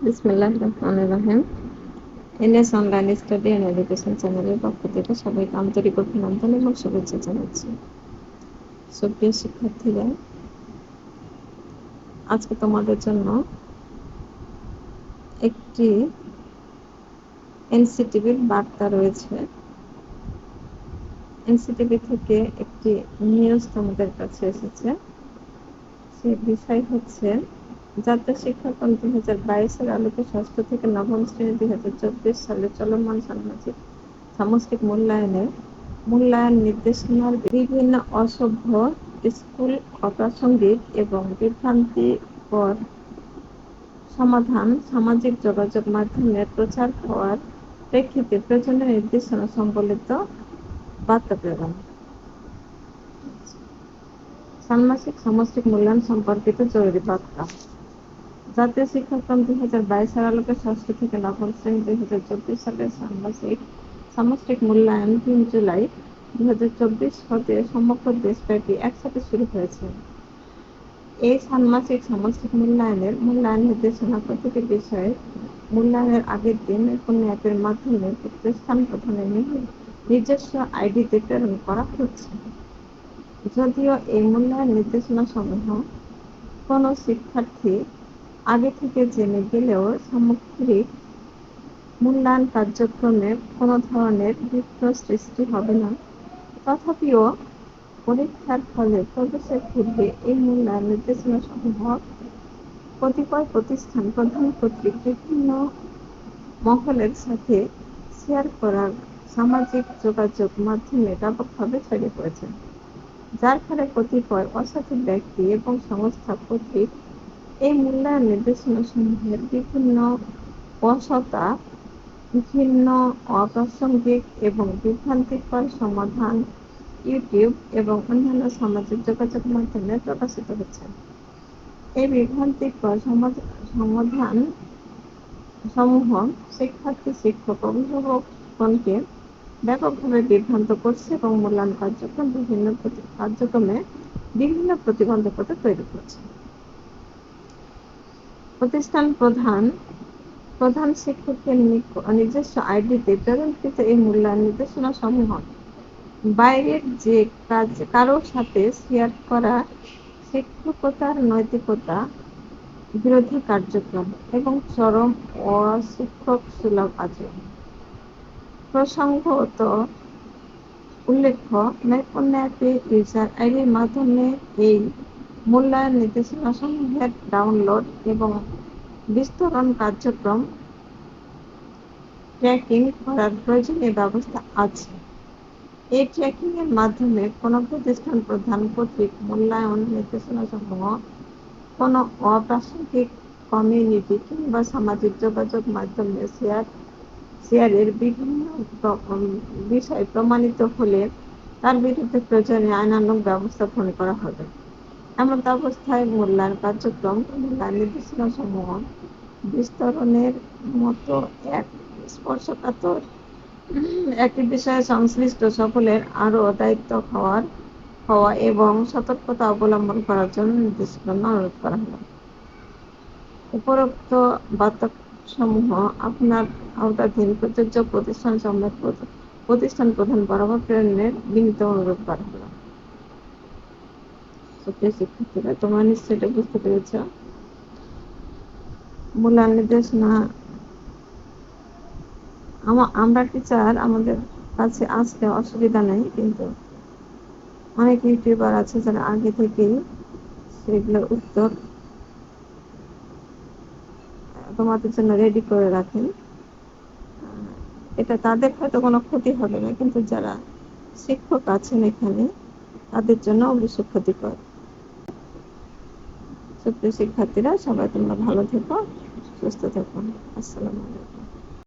বিসমিল্লাহ রহমান online study and education চ্যানেলের পক্ষ থেকে সবাইকে আন্তরিক অভিনন্দন এবং শুভেচ্ছা জানাচ্ছি। সুপ্রিয় শিক্ষার্থীরা, আজকে তোমাদের জন্য একটি এনসিটিভির বার্তা রয়েছে। এনসিটিভি থেকে একটি নিউজ তোমাদের কাছে এসেছে। সে বিষয় হচ্ছে জাতীয় শিক্ষাক্রম দুই হাজার বাইশের আলোকে ষষ্ঠ থেকে নবম শ্রেণি দুই হাজার চব্বিশ সালে চলমান সামাজিক, সামষ্টিক মূল্যায়নের মূল্যায়ন নির্দেশনার বিভিন্ন অসভ্য স্কুল, অপ্রাসঙ্গিক এবং বিভ্রান্তিকর সমাধান সামাজিক যোগাযোগ মাধ্যমে প্রচার হওয়ার প্রেক্ষিতে প্রয়োজনীয় নির্দেশনা সম্বলিত বার্তা প্রেরণ ষান্মাসিক সামষ্টিক মূল্যায়ন সম্পর্কিত জরুরি বার্তা। জাতীয় শিক্ষাক্রম দুই হাজার বাইশের আলোকে ষষ্ঠ থেকে নবম শ্রেণি দুই হাজার চব্বিশ সালের ষান্মাসিক সামষ্টিক মূল্যায়ন তিন জুলাই দুই হাজার চব্বিশ হতে সমগ্র দেশব্যাপী একসাথে শুরু হয়েছে। এই ষান্মাসিক সামষ্টিক মূল্যায়নের মূল্যায়ন নির্দেশনা প্রতিটি বিষয়ে মূল্যায়নের আগের দিন কোনো অ্যাপের মাধ্যমে প্রতিষ্ঠান প্রধানের নিজস্ব আইডিতে প্রেরণ করা হচ্ছে। যদিও এই মূল্যায়ন নির্দেশনা সমূহ কোনো শিক্ষার্থী আগে থেকে জেনে গেলেও সামগ্রিক মূল্যায়ন কার্যক্রমে কোনো ধরনের বিঘ্ন সৃষ্টি হবে না। তথাপিও পরীক্ষার ফলে প্রবেশের পূর্বে এই মূল্যায়ন নির্দেশনা সমূহ কতিপয় প্রতিষ্ঠান, প্রধান কর্তৃক বিভিন্ন মহলের সাথে শেয়ার করার সামাজিক যোগাযোগ মাধ্যমে ব্যাপকভাবে ছড়িয়ে পড়েছে, যার ফলে কতিপয় অসাধু ব্যক্তি এবং সংস্থা কর্তৃক এই মূল্যায়ন নির্দেশনাসমূহের বিভিন্ন অসতা ভিন্ন অপ্রাসঙ্গিক এবং বিভ্রান্তিকর সমাধান ইউটিউব এবং অন্যান্য সামাজিক যোগাযোগ মাধ্যমে প্রকাশিত হচ্ছে। এই বিভ্রান্তিকর সমাধান সমূহ শিক্ষার্থী, শিক্ষক, অভিভাবকগণকে ব্যাপকভাবে বিভ্রান্ত করছে এবং মূল্যায়ন কার্যক্রম বিভিন্ন কার্যক্রমে বিভিন্ন প্রতিবন্ধকতা তৈরি করছে। প্রতিষ্ঠান প্রধান প্রধান শিক্ষকের নিজস্ব আইডিতে প্রেরণকৃত এই মূল্যায়ন নির্দেশনা সমূহ বাইরের যে কাজ, কারোর সাথে শেয়ার করা, শিক্ষকতার নৈতিকতা, বিরোধী কার্যক্রম এবং চরম অশিক্ষক সুলভ আচরণ। প্রসঙ্গত উল্লেখ্য নৈপুণ্য ইউজার আইডির মাধ্যমে এই মূল্যায়ন নির্দেশনা সমূহের ডাউনলোড এবং বিস্তরণ কার্যক্রম ট্র্যাকিং করার প্রয়োজনীয় ব্যবস্থা আছে। এই ট্র্যাকিং এর মাধ্যমে কোনো প্রতিষ্ঠান, প্রধান কর্তৃক মূল্যায়ন, নির্দেশনাসমূহ, কোনো অপ্রাসঙ্গিক কমিউনিটি কিংবা সামাজিক যোগাযোগ মাধ্যমে শেয়ার শেয়ারের বিভিন্ন বিষয় প্রমাণিত হলে তার বিরুদ্ধে প্রয়োজনীয় আইনানুগ ব্যবস্থা গ্রহণ করা হবে। এমন অবস্থায় মূল্যায়ন কার্যক্রম মূল্যায়ন নির্দেশনাসমূহ বিস্তরণের মতো এক স্পর্শকাতর, একটি বিষয়ে সংশ্লিষ্ট সকলের আরও দায়িত্ব হওয়ার, হওয়া এবং সতর্কতা অবলম্বন করার জন্য নির্দেশনা অনুরোধ করা হলো। উপরোক্ত বার্তাসমূহ আপনার আওতাধীন প্রযোজ্য প্রতিষ্ঠান সমূহ প্রতিষ্ঠান প্রধান বরাবর প্রেরণের বিনীত অনুরোধ করা হলো। শিক্ষার্থীরা, তোমরা এটা বুঝতে পেরেছ। আমরা টিচার আমাদের কাছে অসুবিধা নেই, কিন্তু অনেক ইউটিউবার আছে যারা আগে থেকেই সেগুলোর উত্তর তোমাদের জন্য রেডি করে রাখেন। এটা তাদের হয়তো কোনো ক্ষতি হবে না, কিন্তু যারা শিক্ষক আছেন এখানে, তাদের জন্য অবশ্যই ক্ষতিকর। শিক্ষার্থীরা সবাই তোমরা ভালো থেকো সুস্থ থেকো। আসসালামু আলাইকুম।